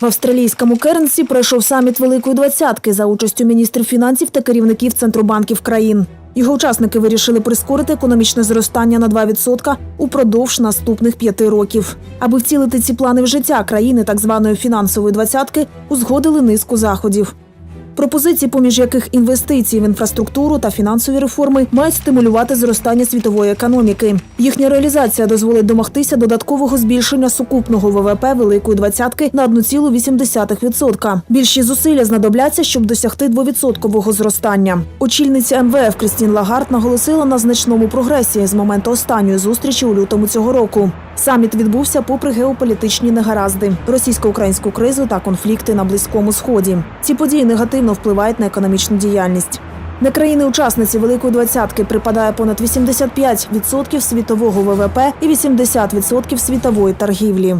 В австралійському Кернсі пройшов саміт Великої двадцятки за участю міністрів фінансів та керівників центробанків країн. Його учасники вирішили прискорити економічне зростання на 2% упродовж наступних п'яти років. Аби вцілити ці плани в життя, країни так званої фінансової двадцятки узгодили низку заходів. Пропозиції, поміж яких інвестиції в інфраструктуру та фінансові реформи мають стимулювати зростання світової економіки. Їхня реалізація дозволить домогтися додаткового збільшення сукупного ВВП Великої двадцятки на 1,8%. Більші зусилля знадобляться, щоб досягти двовідсоткового зростання. Очільниця МВФ Крістін Лагард наголосила на значному прогресі з моменту останньої зустрічі у лютому цього року. Саміт відбувся попри геополітичні негаразди, російсько-українську кризу та конфлікти на близькому сході. Ці події негативно впливають на економічну діяльність. На країни-учасниці Великої двадцятки припадає понад 85% світового ВВП і 80% світової торгівлі.